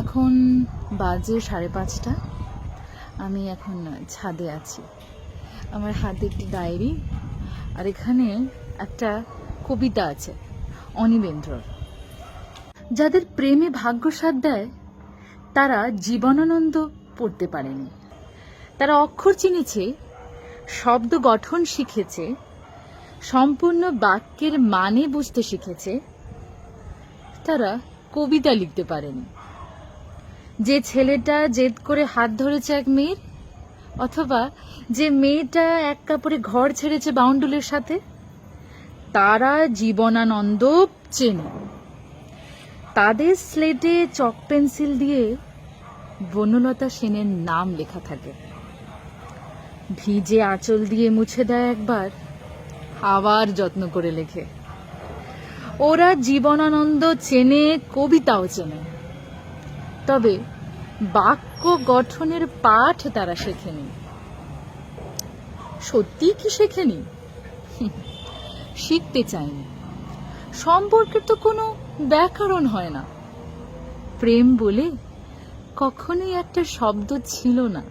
এখন বাজে সাড়ে পাঁচটা। আমি এখন ছাদে আছি। আমার হাতে একটি ডায়েরি আর এখানে একটা কবিতা আছে, অনিবেন্দ্রর। যাদের প্রেমে ভাগ্যসাথ দেয়, তারা জীবনানন্দ পড়তে পারেনি। তারা অক্ষর চিনেছে, শব্দ গঠন শিখেছে, সম্পূর্ণ বাক্যের মানে বুঝতে শিখেছে। তারা কবিতা লিখতে পারেনি। যে ছেলেটা জেদ করে হাত ধরেছে এক মেয়ের, অথবা যে মেয়েটা এক কাপড়ে ঘর ছেড়েছে বাউন্ডুলের সাথে, তারা জীবনানন্দ চেনে। তাদের স্লেটে চক পেন্সিল দিয়ে বনলতা সেনের নাম লেখা থাকে। ভিজে আঁচল দিয়ে মুছে দেয় একবার, আবার যত্ন করে লেখে। ওরা জীবনানন্দ চেনে, কবিতাও চেনে। তবে বাক্য গঠনের পাঠ তারা শেখেনি। সত্যি কি শেখেনি? শিখতে চায়নি। সম্পর্কের তো কোনো ব্যাকরণ হয় না। প্রেম বলে কখনোই একটা শব্দ ছিল না।